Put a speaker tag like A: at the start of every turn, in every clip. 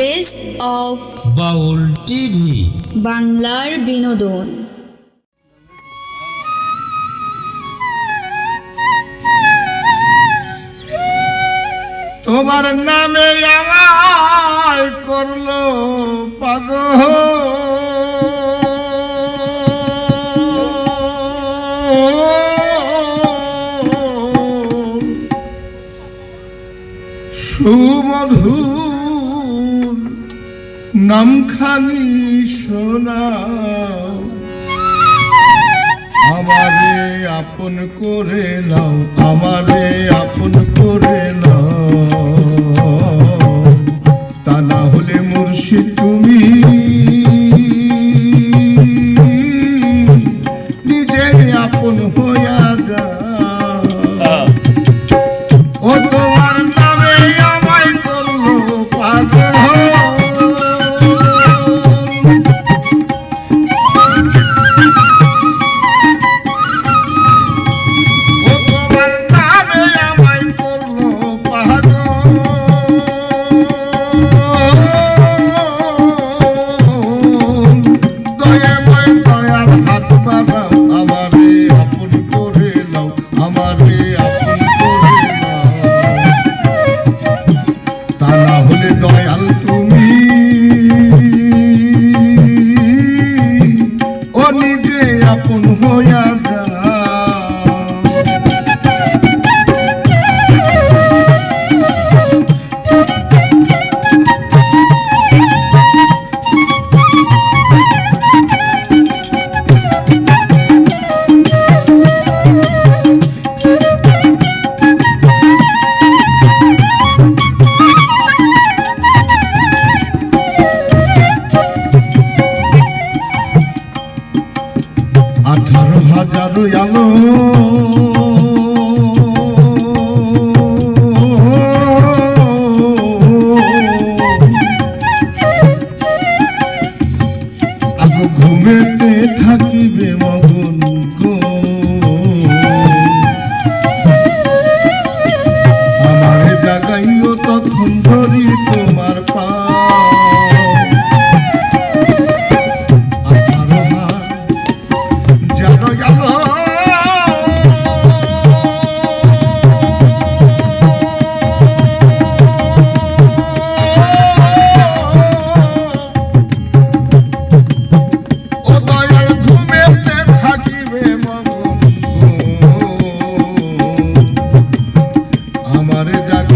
A: Best of
B: Baul TV
A: বাংলার বিনোদন
C: তোমার নামে আমার করল পাগল। সুমধুর নামখানি সোনা আমারে আপন করে নাও আমারে আপন করে নাও। তা না হলে মুর্শিদ আপন হইয়া যা yalnız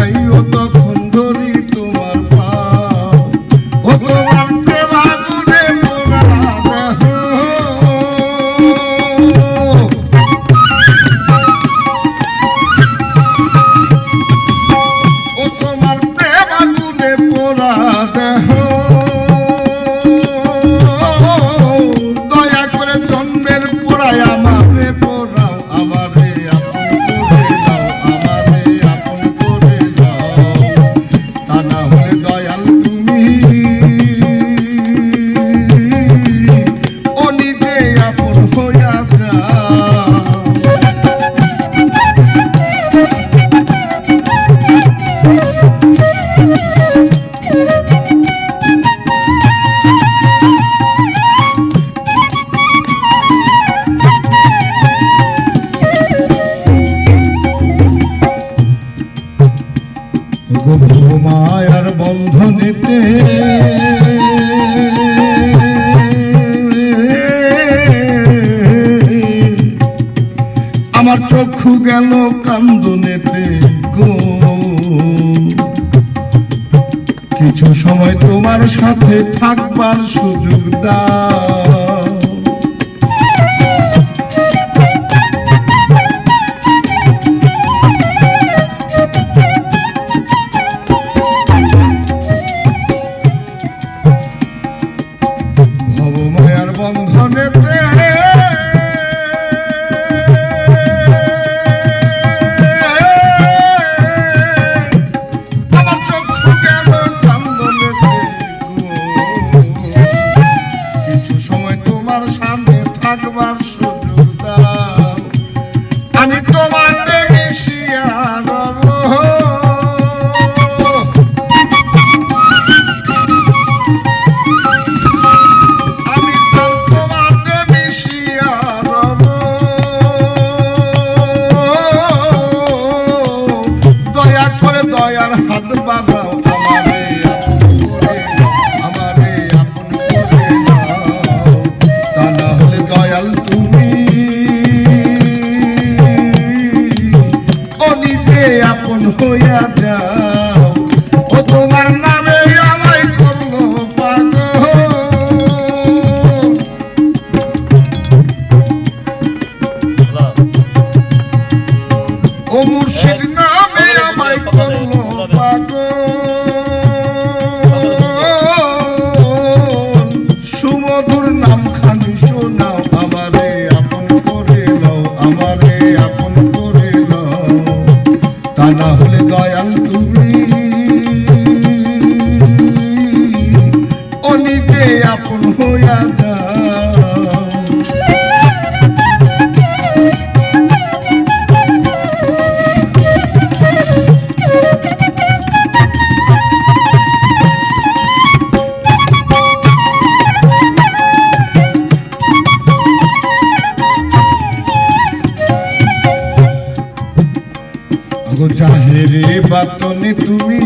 C: 哎呦！চক্ষু গেল কান্দনেতে গো। কিছু সময় তোমার সাথে থাকবার সুযোগ দাও। আপন হইয়া যাও। ও তোমার নামে আমায় করল পাগল। ও মুর্শিদ নামে আমায় করল দয়াল তুমি। অনিতে আপন হইয়া রে বাতনে তুমি।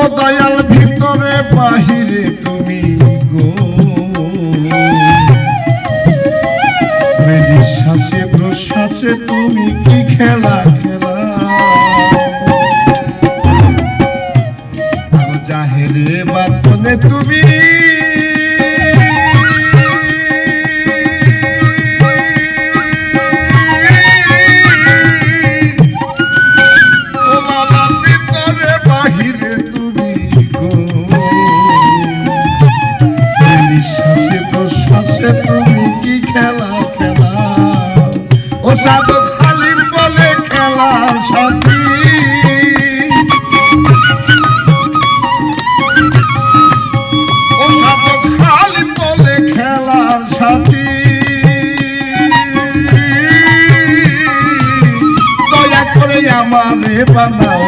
C: ও দয়াল ভিতরে বাহিরে তুমি গো। শ্বাসে প্রশ্বাসে তুমি কি খেলা খেলা? জাহেরে বাতনে তুমি। বানা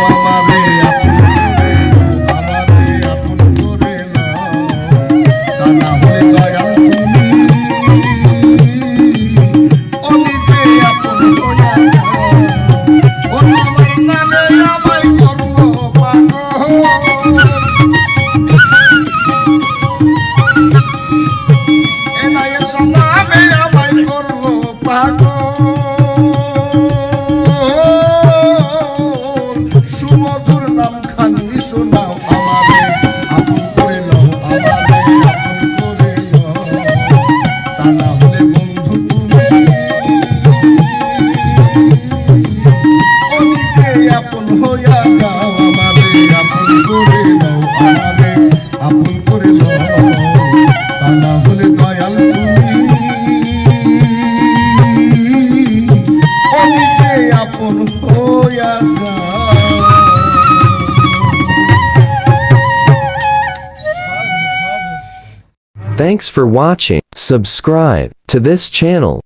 D: Thanks for watching. Subscribe to this channel.